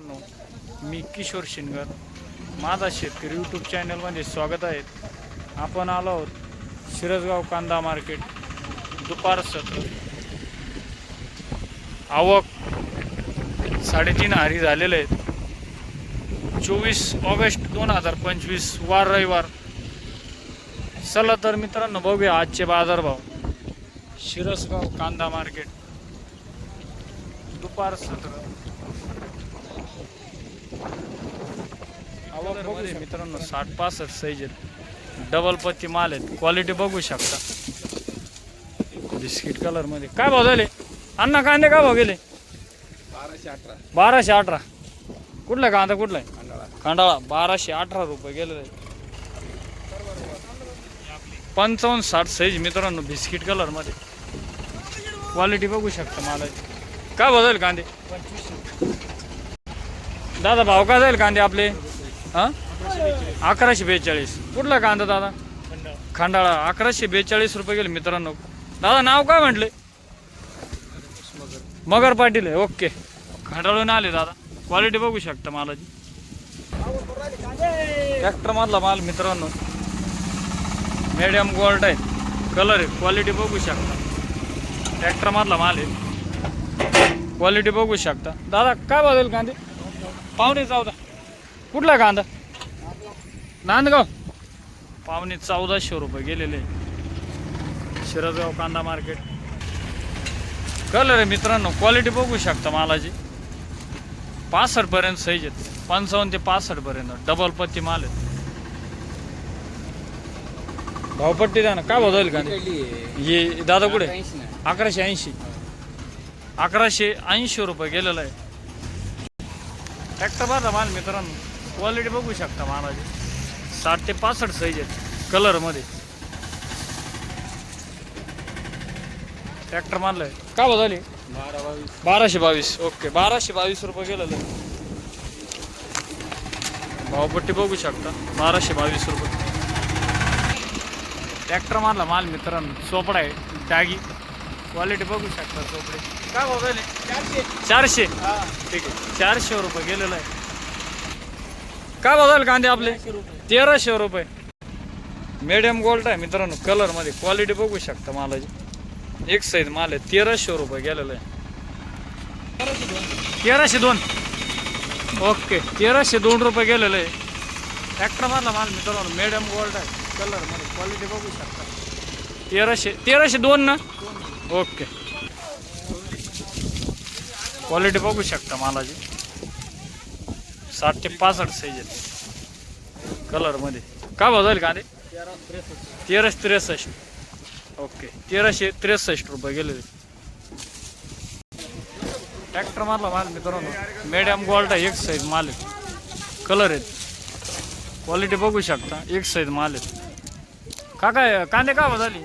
मित्रांनो मी किशोर शिनगर माझा शेतकरी यूट्यूब चॅनलमध्ये स्वागत आहे. आपण आलो आहोत शिरसगाव कांदा मार्केट दुपार सत्र आवक साडेतीन हारी झालेले आहेत. चोवीस ऑगस्ट दोन हजार पंचवीस वार रविवार. चला तर मित्रांनो बघूया आजचे बाजारभाव. शिरसगाव कांदा मार्केट दुपार सत्र. आवकमध्ये मित्रांनो साठ पासष्ट साईज आहेत डबल पत्ती माल आहेत. क्वालिटी बघू शकता. बिस्किट कलरमध्ये. काय भाव झाले? अण्णा कांदे काय भाव गेले? बाराशे अठरा बाराशे अठरा कुठला आहे कांदा? कुठला आहे? कांडाळा बाराशे अठरा रुपये गेलेले आहे पंचावन्न साठ साईज मित्रांनो बिस्किट कलरमध्ये. क्वालिटी बघू शकता मला काय भाव जाईल कांदे? दादा भाव काय जाईल कांदे आपले? हा? अकराशे बेचाळीस. कुठला कांदा दादा? खंडाळा. अकराशे बेचाळीस रुपये गेले मित्रांनो. दादा नाव काय म्हटले? मगर पाटील आहे. ओके. खंडाळून आले दादा. क्वालिटी बघू शकता मालाची. ट्रॅक्टर मधला माल मित्रांनो. मिडियम गोल्ड आहे. कलर आहे. क्वालिटी बघू शकता. ट्रॅक्टर मधला माल आहे. क्वालिटी बघू शकता. दादा काय बदल कांदे? पाहुणे जाऊ कुठला कांदा? नांदगाव. पावणे चौदाशे रुपये गेलेले. शिरजगाव कांदा मार्केट कलर आहे मित्रांनो क्वालिटी बघू शकता मालाची. पासष्ट पर्यंत साईज आहेत. पंचावन्न ते पासष्ट पर्यंत. डबल पत्ती माल आहेत. भावपट्टी द्या ना. काय भाव जाईल कांदे? ये दादा कुठे? अकराशे ऐंशी. अकराशे ऐंशी रुपये गेलेला आहे. ट्रॅक्टर बरं माल मित्रांनो. क्वालिटी बघू शकता मालाची साठ ते पासष्ट साईज आहेत. कलरमध्ये ट्रॅक्टर मारलाय काय भाव झाली? बारा बावीस. बाराशे बावीस. ओके बाराशे बावीस रुपये गेलेलं आहे भावपट्टी बघू शकता. बाराशे बावीस रुपये. ट्रॅक्टर मारला माल मित्रांनो. चोपडा आहे. टागी क्वालिटी बघू शकता चोपडे. काय भाव झाले चारशे. ठीक आहे. चारशे रुपये गेलेलं आहे. काय बघायला कांदे आपले? तेराशे रुपये. मिडियम गोल्ड आहे मित्रांनो कलरमध्ये क्वालिटी बघू शकता मालाची. एक साईज माल आहे तेराशे रुपये गेलेलं आहे. तेराशे दोन. ओके तेराशे दोन रुपये गेलेलं आहे. ट्रॅक्टर मारला माल मित्रांनो मिडियम गोल्ड आहे कलरमध्ये क्वालिटी बघू शकता. तेराशे तेराशे दोन ना? ओके. क्वालिटी बघू शकता मालाची. साठ ते पासष्ट साईज आहेत. कलरमध्ये काय भाव जाईल का ते तेराशे त्रेसष्ट. ओके तेराशे त्रेसष्ट रुपये गेलेले ट्रॅक्टर मारला माल मित्रांनो. मीडियम गोल्ड एक साईज माल आहे. कलर आहेत. क्वालिटी बघू शकता. एक साईज माल आहेत का काय कांदे का झाली?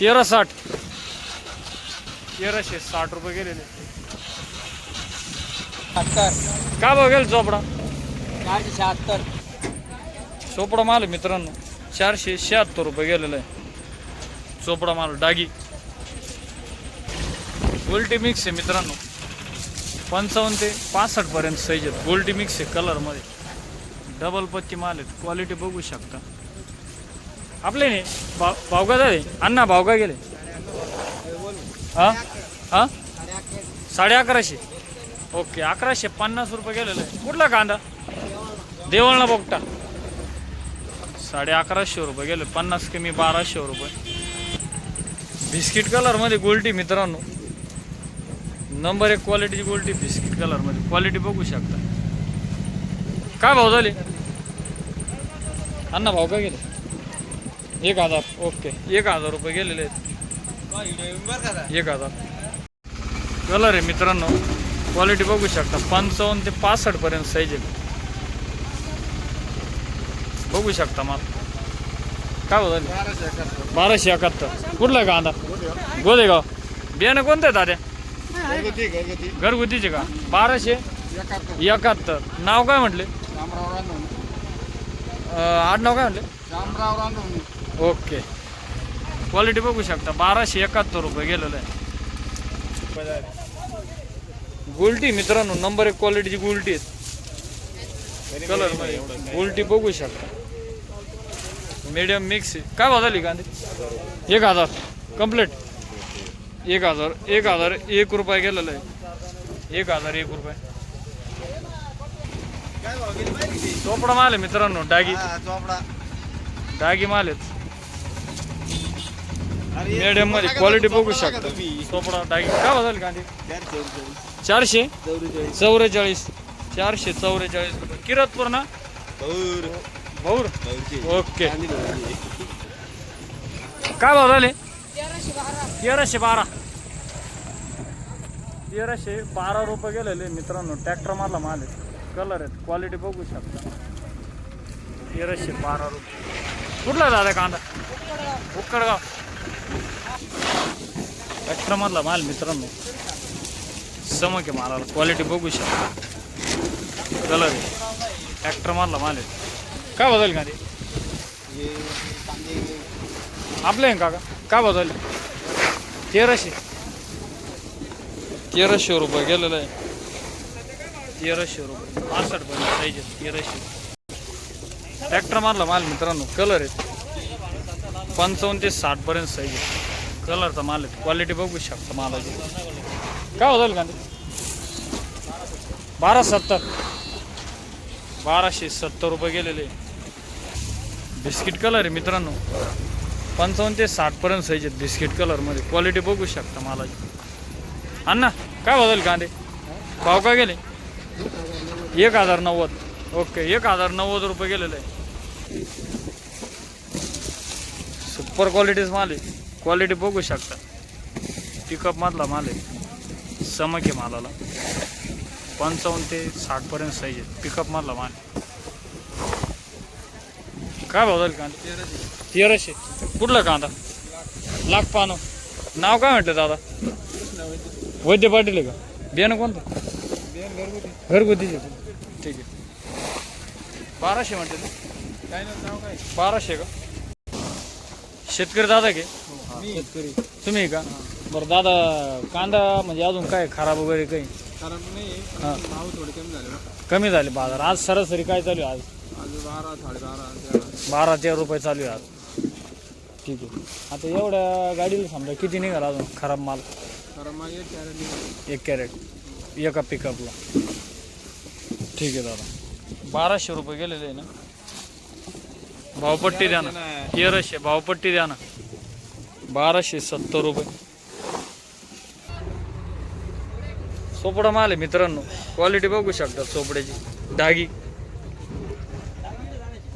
तेरा साठ. तेराशे साठ रुपये गेलेले. का भाव गेले चोपडा? चारशे शहात्तर? चोपडा माल आहे मित्रांनो. चारशे शहात्तर रुपये गेलेलं आहे. चोपडा माल डागी. गोल्टी मिक्स आहे मित्रांनो. पंचावन्न ते पासष्ट पर्यंत साईज आहेत. गोल्टी मिक्स आहे कलरमध्ये. डबल पत्ती माल आहेत. क्वालिटी बघू शकता. आपले नाही. भाव भाव का झाले? अण्णा भाव काय गेले? हां? हां? साडे अकराशे. ओके अकराशे पन्नास रुपये गेलेलं आहे कुठला कांदा? देवळला बोगटा. साडे अकराशे रुपये गेले पन्नास कमी बाराशे रुपये. बिस्किट कलरमध्ये गोल्टी मित्रांनो. नंबर एक क्वालिटीची गोल्टी बिस्किट कलरमध्ये. क्वालिटी बघू शकता. काय भाव झाले? अण्णा भाव काय गेले? एक हजार. ओके एक हजार रुपये गेलेले आहेत. एक हजार. कलर आहे मित्रांनो. क्वालिटी बघू शकता. पंचावन्न ते पासष्ट पर्यंत साईज आहे बघू शकता माल. काय होत बाराशे एकाहत्तर. कुठला कांदा? गोदेगाव. बियाणं कोणतं आहे दाद्या घरगुतीचे का? बाराशे एकाहत्तर. नाव काय म्हटले? आठ नाव आडनाव काय म्हटले? ओके. क्वालिटी बघू शकता. बाराशे एकाहत्तर रुपये गेलेलं आहे. गोल्टी मित्रांनो नंबर एक क्वालिटीची गोल्टी आहेत. कलरमध्ये गोल्टी बघू शकता. मीडियम मिक्स काय भाव झाली कांदे? एक हजार. कंप्लीट एक हजार. एक हजार एक रुपया गेलेला आहे. एक हजार एक रुपये. चोपडा माल आहे मित्रांनो डागी. डागी माल आहेत. मीडियममध्ये क्वालिटी बघू शकता. चोपडा डागी काय झाली कांदे चारशे चौवेचाळीस चारशे? चौवेचाळीस रुपये. किरतपूर ना भाऊर ओके. काय भाव झाले तेराशे बारा. तेराशे बारा. रुपये गेलेले मित्रांनो. ट्रॅक्टर मारला माल कलर आहेत. क्वालिटी बघू शकता. तेराशे बारा रुपये. कुठला आहे दादा कांदा? उक्कडगाव ट्रॅक्टर माल मित्रांनो. समक आहे मालाला क्वालिटी बघू शकता. कलर आहे. ट्रॅक्टर माल आहे. काय बदल का ते आपले आहे काका? काय बदल तेराशे. तेराशे रुपये गेलेलं आहे. तेराशे रुपये. पासष्ट पर्यंत साईज तेराशे. ट्रॅक्टर मारला माल मित्रांनो कलर आहे. पंचावन्न ते साठपर्यंत साईज आहे. कलरचा माल आहे. क्वालिटी बघू शकता मालाची. काय होतं का बारा सत्तर. बाराशे सत्तर रुपये गेलेले. बिस्किट कलर आहे मित्रांनो. पंचावन्न ते साठपर्यंत साईज आहेत बिस्किट कलरमध्ये क्वालिटी बघू शकता मालाची. अण्णा काय बदल कांदे भाव का गेले? एक हजार नव्वद. ओके एक हजार नव्वद रुपये गेलेले. आहे सुपर क्वालिटीज माल आहे. क्वालिटी बघू शकता. पिकअप मधला माल आहे. समक आहे मालाला. पंचावन्न ते साठपर्यंत साईज आहे. पिकअप मधला माल. काय भाव झाले कांदा? तेराशे. कुठला कांदा? लाख पानो. नाव काय म्हटलं दादा? वैद्य पाटील आहे का? बियाणं कोणतं? घरगुतीचे. ठीक आहे. बाराशे म्हणते काय बाराशे का? शेतकरी दादा घे शेतकरी. तुम्ही का? बरं दादा कांदा म्हणजे अजून काय खराब वगैरे काही? कारण नाही हा. भाव थोडे कमी झाले ना कमी झाले बाजार. आज सरासरी काय चालू आहे आज? आज बारा साडेबारा तेरा. बारा तेरा रुपये चालू आहे आज. ठीक आहे. आता एवढ्या गाडीला समजा किती निघाला अजून खराब माल? कारण मग एक कॅरेट निघाले. एक कॅरेट. एका पिकअपला. ठीक आहे दादा. बाराशे रुपये गेलेले आहे ना? भावपट्टी द्या ना. तेराशे भावपट्टी द्या ना. बाराशे सत्तर रुपये. सोपडा माल आहे मित्रांनो. क्वालिटी बघू शकता सोपड्याची. डागी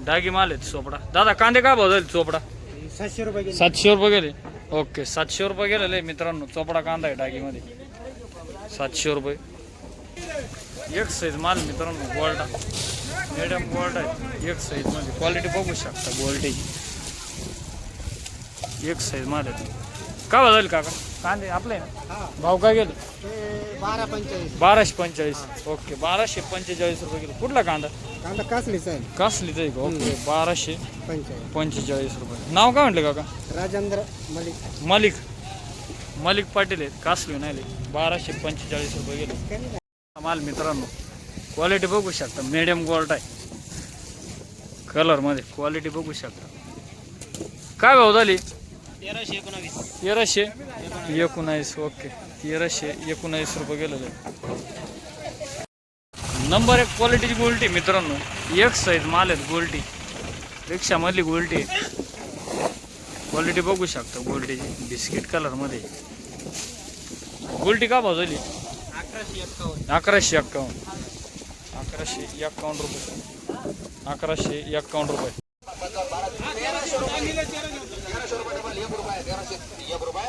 डागी माल आहेत सोपडा. दादा कांदे काय भाव झाले चोपडा सातशे रुपये. सातशे रुपये गेले. ओके सातशे रुपये गेलेले मित्रांनो. चोपडा कांदा आहे डागीमध्ये सातशे रुपये. एक साईज माल मित्रांनो गोल्डा. मिडियम गोल्ड आहे. एक साईजमध्ये. क्वालिटी बघू शकता गोल्डची. एक साईज माल काय बदल काका? कांदे आपले ना? हा. भाव काय गेले? ते बारा पंचेचाळीस. बाराशे पंचेचाळीस. ओके बाराशे पंचेचाळीस रुपये गेले कुठला कांदा? कांदा कासलीच आहे. कासलीच आहे का? ओके बाराशे पंचेचाळीस. पंचेचाळीस रुपये. नाव काय म्हटलं काका? राजेंद्र मलिक. मलिक. मलिक पाटील आहेत. कासली नाही. बाराशे पंचेचाळीस रुपये गेले माल मित्रांनो क्वालिटी बघू शकता. मीडियम गोल्ड आहे. कलरमध्ये क्वालिटी बघू शकता. काय भाव झाली? तेराशे एकोणावीस. तेराशे? एकोणावीस ओके. तेराशे एकोणावीस रुपये गेलेले. नंबर एक क्वालिटीची गोल्टी मित्रांनो. एक साईज माल आहेत गोल्टी. रिक्षामधली गोल्टी. क्वालिटी बघू शकता गोल्टीची. बिस्किट कलरमध्ये गोल्टी का भाव झाली? अकराशे एक्कावन्न अकराशे एक्कावन्न अकराशे एक्कावन्न रुपये. अकराशे एक्कावन्न रुपये.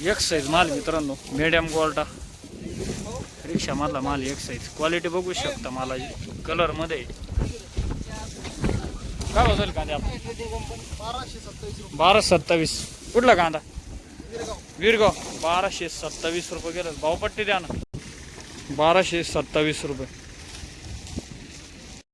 एक साईज माल मित्रांनो. मेडियम क्वाल्टा रिक्षा रिक्षामधला माल एक साईज क्वालिटी बघू शकता मला कलरमध्ये काय बसेल कांदे आपण बारा सत्तावीस. कुठला कांदा? वीरगाव. बाराशे सत्तावीस रुपये गेलं. भावपट्टी द्या ना. बाराशे सत्तावीस रुपये.